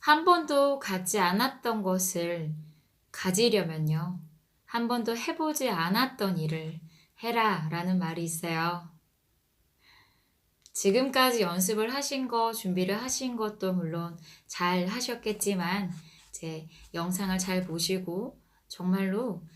한 번도 갖지 않았던 것을 가지려면요. 한 번도 해보지 않았던 일을 해라 라는 말이 있어요. 지금까지 연습을 하신 거, 준비를 하신 것도 물론 잘 하셨겠지만, 제 영상을 잘 보시고, 정말로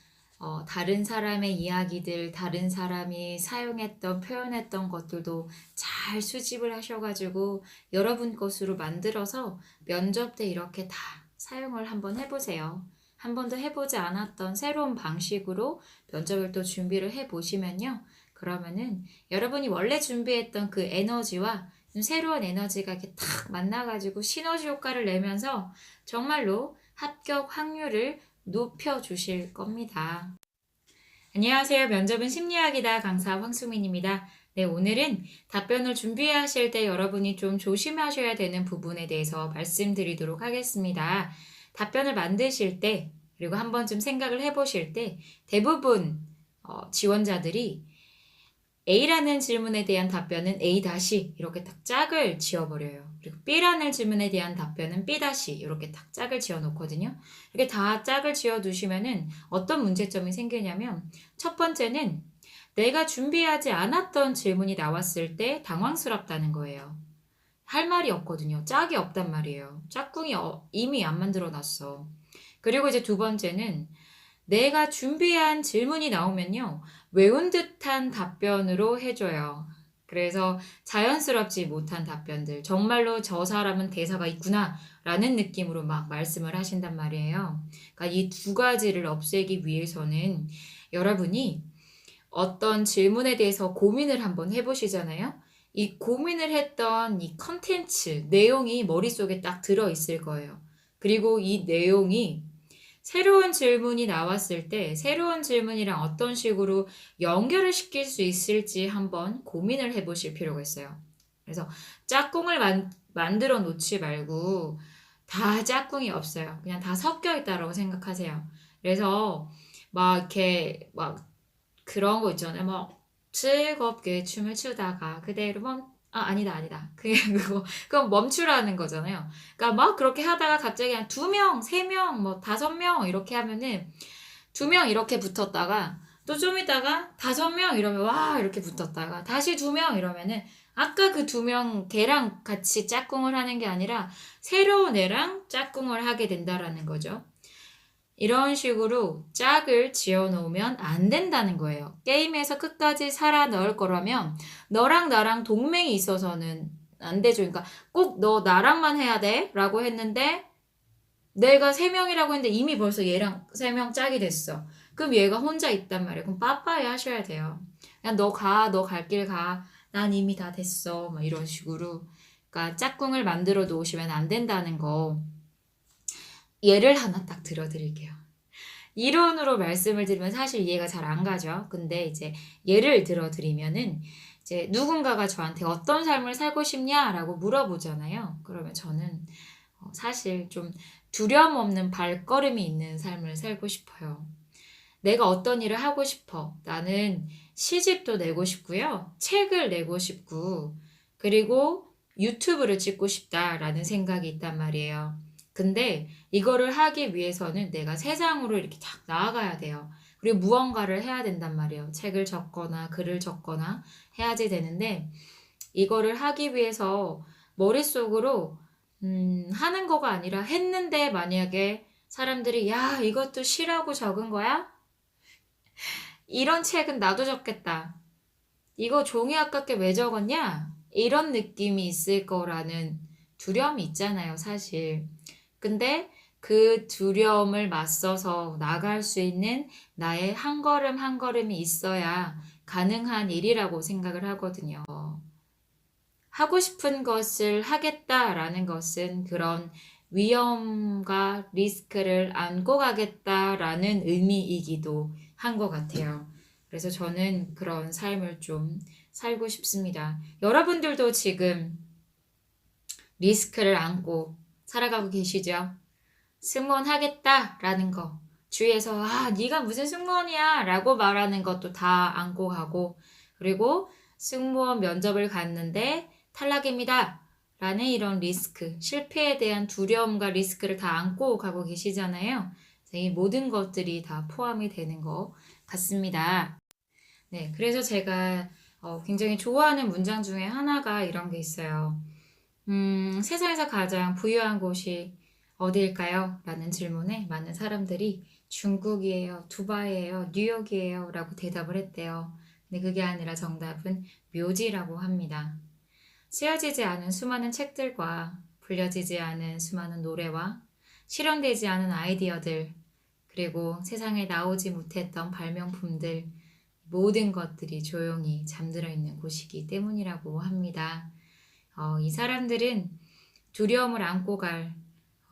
어, 다른 사람의 이야기들, 다른 사람이 사용했던, 표현했던 것들도 잘 수집을 하셔가지고 여러분 것으로 만들어서 면접 때 이렇게 다 사용을 한번 해보세요. 한 번도 해보지 않았던 새로운 방식으로 면접을 또 준비를 해보시면요. 그러면은 여러분이 원래 준비했던 그 에너지와 좀 새로운 에너지가 이렇게 탁 만나가지고 시너지 효과를 내면서 정말로 합격 확률을 높여 주실 겁니다. 안녕하세요. 면접은 심리학이다. 강사 황수민입니다. 네, 오늘은 답변을 준비하실 때 여러분이 좀 조심하셔야 되는 부분에 대해서 말씀드리도록 하겠습니다. 답변을 만드실 때, 그리고 한 번쯤 생각을 해보실 때, 대부분 어, 지원자들이 A라는 질문에 대한 답변은 A 다시 이렇게 딱 짝을 지어버려요. 그리고 B라는 질문에 대한 답변은 B 다시 이렇게 딱 짝을 지어 놓거든요. 이렇게 다 짝을 지어 두시면은 어떤 문제점이 생기냐면 첫 번째는 내가 준비하지 않았던 질문이 나왔을 때 당황스럽다는 거예요. 할 말이 없거든요. 짝이 없단 말이에요. 짝꿍이 어- 이미 안 만들어 놨어. 그리고 이제 두 번째는 내가 준비한 질문이 나오면요. 외운 듯한 답변으로 해줘요. 그래서 자연스럽지 못한 답변들. 정말로 저 사람은 대사가 있구나. 라는 느낌으로 막 말씀을 하신단 말이에요. 그러니까 이 두 가지를 없애기 위해서는 여러분이 어떤 질문에 대해서 고민을 한번 해보시잖아요. 이 고민을 했던 이 컨텐츠, 내용이 머릿속에 딱 들어있을 거예요. 그리고 이 내용이 새로운 질문이 나왔을 때 새로운 질문이랑 어떤 식으로 연결을 시킬 수 있을지 한번 고민을 해보실 필요가 있어요. 그래서 짝꿍을 만, 만들어 놓지 말고 다 짝꿍이 없어요. 그냥 다 섞여 있다라고 생각하세요. 그래서 막 이렇게 막 그런 거 있잖아요. 막 즐겁게 춤을 추다가 그대로 멈, 아, 아니다, 아니다. 그냥 그거, 그건 멈추라는 거잖아요. 그러니까 막 그렇게 하다가 갑자기 한 두 명, 세 명, 뭐 다섯 명 이렇게 하면은 두 명 이렇게 붙었다가 또 좀 있다가 다섯 명 이러면 와 이렇게 붙었다가 다시 두 명 이러면은 아까 그 두 명 걔랑 같이 짝꿍을 하는 게 아니라 새로운 애랑 짝꿍을 하게 된다라는 거죠. 이런 식으로 짝을 지어 놓으면 안 된다는 거예요. 게임에서 끝까지 살아 넣을 거라면 너랑 나랑 동맹이 있어서는 안 되죠. 그러니까 꼭 너 나랑만 해야 돼 라고 했는데 내가 세 명이라고 했는데 이미 벌써 얘랑 세 명 짝이 됐어. 그럼 얘가 혼자 있단 말이에요. 그럼 빠빠이 하셔야 돼요. 그냥 너 가, 너 갈 길 가. 난 이미 다 됐어. 막 이런 식으로. 그러니까 짝꿍을 만들어 놓으시면 안 된다는 거. 예를 하나 딱 들어드릴게요. 이론으로 말씀을 드리면 사실 이해가 잘 안 가죠. 근데 이제 예를 들어드리면은 이제 누군가가 저한테 어떤 삶을 살고 싶냐라고 물어보잖아요. 그러면 저는 어, 사실 좀 두려움 없는 발걸음이 있는 삶을 살고 싶어요. 내가 어떤 일을 하고 싶어. 나는 시집도 내고 싶고요. 책을 내고 싶고, 그리고 유튜브를 찍고 싶다라는 생각이 있단 말이에요. 근데 이거를 하기 위해서는 내가 세상으로 이렇게 딱 나아가야 돼요. 그리고 무언가를 해야 된단 말이에요. 책을 적거나 글을 적거나 해야지 되는데 이거를 하기 위해서 머릿속으로 음, 하는 거가 아니라 했는데 만약에 사람들이 야, 이것도 시라고 적은 거야? 이런 책은 나도 적겠다. 이거 종이 아깝게 왜 적었냐? 이런 느낌이 있을 거라는 두려움이 있잖아요, 사실. 근데 그 두려움을 맞서서 나갈 수 있는 나의 한 걸음 한 걸음이 있어야 가능한 일이라고 생각을 하거든요. 하고 싶은 것을 하겠다라는 것은 그런 위험과 리스크를 안고 가겠다라는 의미이기도 한 것 같아요. 그래서 저는 그런 삶을 좀 살고 싶습니다. 여러분들도 지금 리스크를 안고 살아가고 계시죠? 승무원 하겠다라는 거. 주위에서 아, 네가 무슨 승무원이야라고 말하는 것도 다 안고 가고 그리고 승무원 면접을 갔는데 탈락입니다. 라는 이런 리스크, 실패에 대한 두려움과 리스크를 다 안고 가고 계시잖아요. 이 모든 것들이 다 포함이 되는 것 같습니다. 네, 그래서 제가 어, 굉장히 좋아하는 문장 중에 하나가 이런 게 있어요. 음, 세상에서 가장 부유한 곳이 어디일까요? 라는 질문에 많은 사람들이 중국이에요, 두바이예요, 뉴욕이에요 라고 대답을 했대요. 근데 그게 아니라 정답은 묘지라고 합니다. 쓰여지지 않은 수많은 책들과 불려지지 않은 수많은 노래와 실현되지 않은 아이디어들, 그리고 세상에 나오지 못했던 발명품들, 모든 것들이 조용히 잠들어 있는 곳이기 때문이라고 합니다. 어, 이 사람들은 두려움을 안고 갈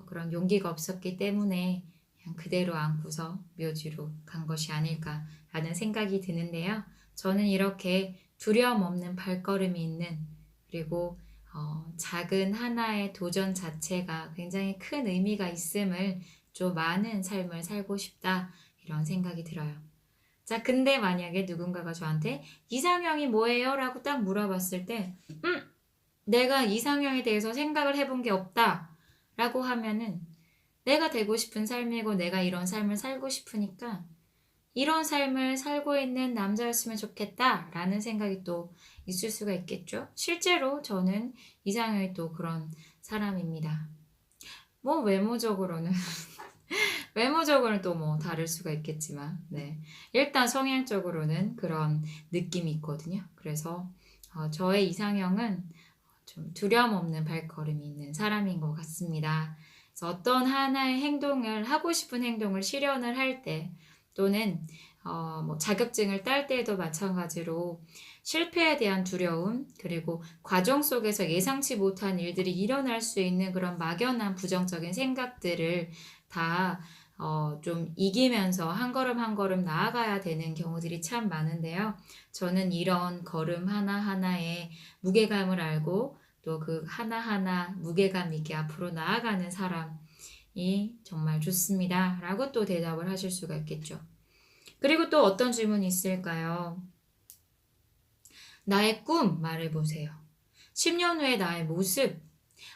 그런 용기가 없었기 때문에 그냥 그대로 안고서 묘지로 간 것이 아닐까라는 생각이 드는데요. 저는 이렇게 두려움 없는 발걸음이 있는 그리고 어, 작은 하나의 도전 자체가 굉장히 큰 의미가 있음을 좀 많은 삶을 살고 싶다 이런 생각이 들어요. 자, 근데 만약에 누군가가 저한테 이상형이 뭐예요? 라고 딱 물어봤을 때, 음, 내가 이상형에 대해서 생각을 해본 게 없다. 라고 하면은 내가 되고 싶은 삶이고 내가 이런 삶을 살고 싶으니까 이런 삶을 살고 있는 남자였으면 좋겠다. 라는 생각이 또 있을 수가 있겠죠. 실제로 저는 이상형이 또 그런 사람입니다. 뭐 외모적으로는 외모적으로는 또 뭐 다를 수가 있겠지만, 네. 일단 성향적으로는 그런 느낌이 있거든요. 그래서 어, 저의 이상형은 좀 두려움 없는 발걸음이 있는 사람인 것 같습니다. 그래서 어떤 하나의 행동을 하고 싶은 행동을 실현을 할 때, 또는 어, 뭐 자격증을 딸 때에도 마찬가지로 실패에 대한 두려움, 그리고 과정 속에서 예상치 못한 일들이 일어날 수 있는 그런 막연한 부정적인 생각들을 다 어, 좀 이기면서 한 걸음 한 걸음 나아가야 되는 경우들이 참 많은데요. 저는 이런 걸음 하나하나에 무게감을 알고 또 그 하나하나 무게감 있게 앞으로 나아가는 사람이 정말 좋습니다. 라고 또 대답을 하실 수가 있겠죠. 그리고 또 어떤 질문이 있을까요? 나의 꿈 말해보세요. 10년 후의 나의 모습,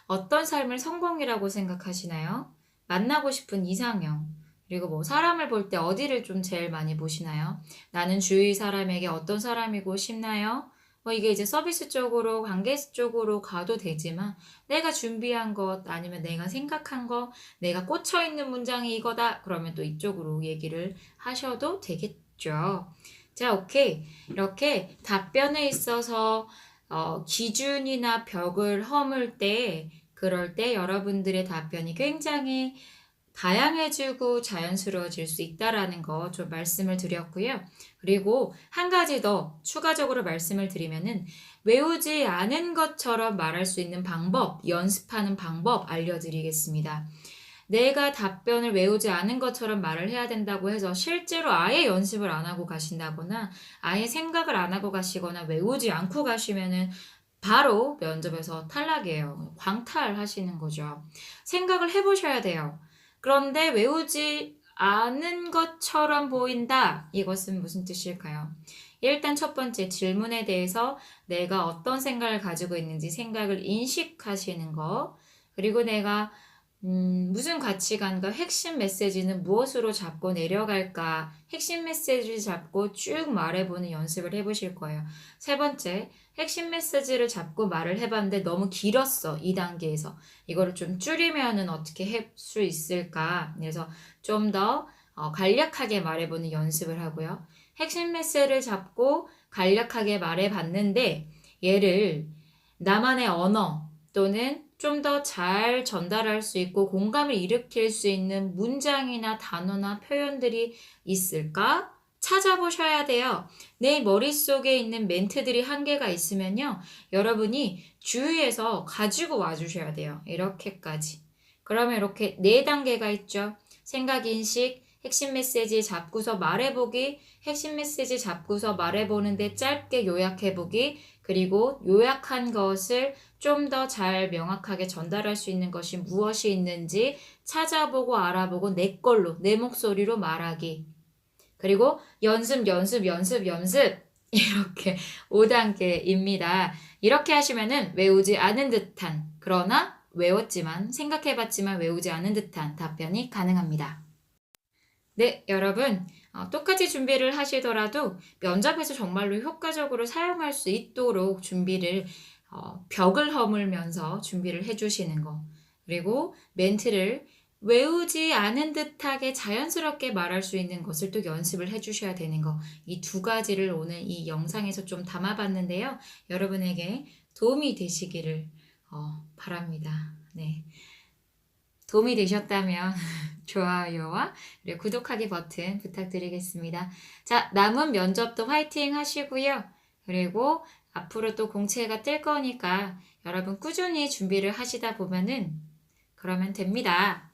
어떤 삶을 성공이라고 생각하시나요? 만나고 싶은 이상형, 그리고 뭐 사람을 볼 때 어디를 좀 제일 많이 보시나요? 나는 주위 사람에게 어떤 사람이고 싶나요? 뭐 이게 이제 서비스 쪽으로, 관계 쪽으로 가도 되지만 내가 준비한 것 아니면 내가 생각한 거, 내가 꽂혀 있는 문장이 이거다. 그러면 또 이쪽으로 얘기를 하셔도 되겠죠. 자, 오케이. 이렇게 답변에 있어서 어, 기준이나 벽을 허물 때 그럴 때 여러분들의 답변이 굉장히 다양해지고 자연스러워질 수 있다라는 거 좀 말씀을 드렸고요. 그리고 한 가지 더 추가적으로 말씀을 드리면은 외우지 않은 것처럼 말할 수 있는 방법, 연습하는 방법 알려드리겠습니다. 내가 답변을 외우지 않은 것처럼 말을 해야 된다고 해서 실제로 아예 연습을 안 하고 가신다거나 아예 생각을 안 하고 가시거나 외우지 않고 가시면은 바로 면접에서 탈락이에요. 광탈하시는 거죠. 생각을 해보셔야 돼요. 그런데 외우지 않은 것처럼 보인다. 이것은 무슨 뜻일까요? 일단 첫 번째 질문에 대해서 내가 어떤 생각을 가지고 있는지 생각을 인식하시는 거. 그리고 내가 음, 무슨 가치관과 핵심 메시지는 무엇으로 잡고 내려갈까? 핵심 메시지를 잡고 쭉 말해보는 연습을 해보실 거예요. 세 번째, 핵심 메시지를 잡고 말을 해봤는데 너무 길었어. 이 단계에서. 이거를 좀 줄이면은 어떻게 할 수 있을까? 그래서 좀더 어, 간략하게 말해보는 연습을 하고요. 핵심 메시지를 잡고 간략하게 말해봤는데 얘를 나만의 언어 또는 좀 더 잘 전달할 수 있고 공감을 일으킬 수 있는 문장이나 단어나 표현들이 있을까? 찾아보셔야 돼요. 내 머릿속에 있는 멘트들이 한계가 있으면요. 여러분이 주위에서 가지고 와주셔야 돼요. 이렇게까지. 그러면 이렇게 네 단계가 있죠. 생각, 인식, 핵심 메시지 잡고서 말해보기, 핵심 메시지 잡고서 말해보는데 짧게 요약해보기, 그리고 요약한 것을 좀 더 잘 명확하게 전달할 수 있는 것이 무엇이 있는지 찾아보고 알아보고 내 걸로, 내 목소리로 말하기. 그리고 연습, 연습, 연습, 연습. 이렇게 5단계입니다. 이렇게 하시면은 외우지 않은 듯한, 그러나 외웠지만, 생각해봤지만 외우지 않은 듯한 답변이 가능합니다. 네, 여러분. 어, 똑같이 준비를 하시더라도 면접에서 정말로 효과적으로 사용할 수 있도록 준비를 어, 벽을 허물면서 준비를 해주시는 거. 그리고 멘트를 외우지 않은 듯하게 자연스럽게 말할 수 있는 것을 또 연습을 해주셔야 되는 거. 이 두 가지를 오늘 이 영상에서 좀 담아봤는데요. 여러분에게 도움이 되시기를 어, 바랍니다. 네. 도움이 되셨다면 좋아요와 그리고 구독하기 버튼 부탁드리겠습니다. 자, 남은 면접도 화이팅 하시고요. 그리고 앞으로 또 공채가 뜰 거니까 여러분 꾸준히 준비를 하시다 보면은 그러면 됩니다.